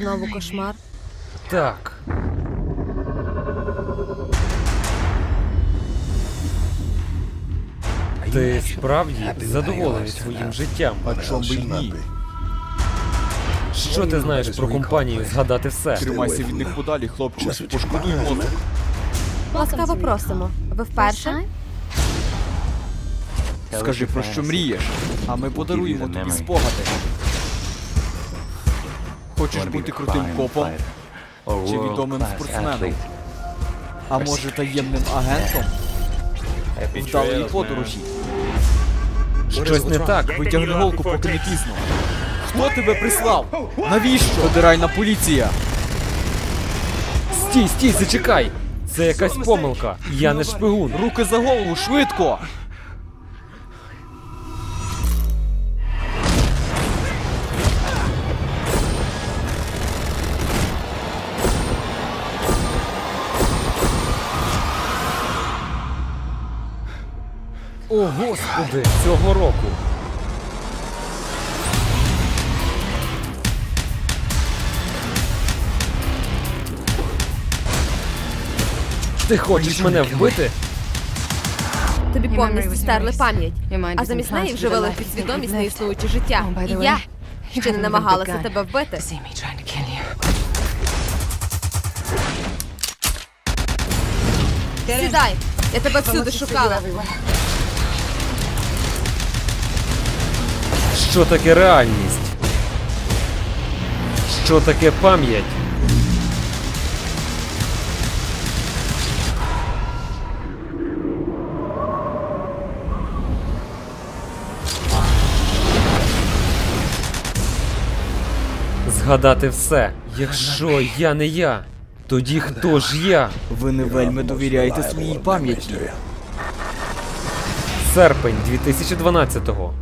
Знову кошмар. Так. Ти справді задоволений своїм життям. А чом би й ні? Що ти знаєш про компанію згадати все? Тримайся від них подалі, хлопче. Пошкодуй мозок. Ласкаво просимо. Ви вперше? Скажи про що мрієш, а ми подаруємо тобі спогади. Хочеш бути крутим копом чи відомим спортсменом? А може таємним агентом? Вдалої подорожі. Щось не так. Витягни голку, поки не пізно. Хто тебе прислав? Навіщо? Федеральна поліція. Стій, стій, зачекай! Це якась помилка. Я не шпигун. Руки за голову, швидко! О, господи, цього року. Ти хочеш мене вбити? Тобі повністю стерли пам'ять, а замість неї with вживили a в life підсвідомість lived. неіснуюче життя. І я ще не намагалася тебе вбити. Сідай! Я тебе всюди шукала. Що таке реальність? Що таке пам'ять? Згадати все. Якщо я не я, тоді хто ж я? Ви не вельми довіряєте своїй пам'яті. Серпень 2012-го.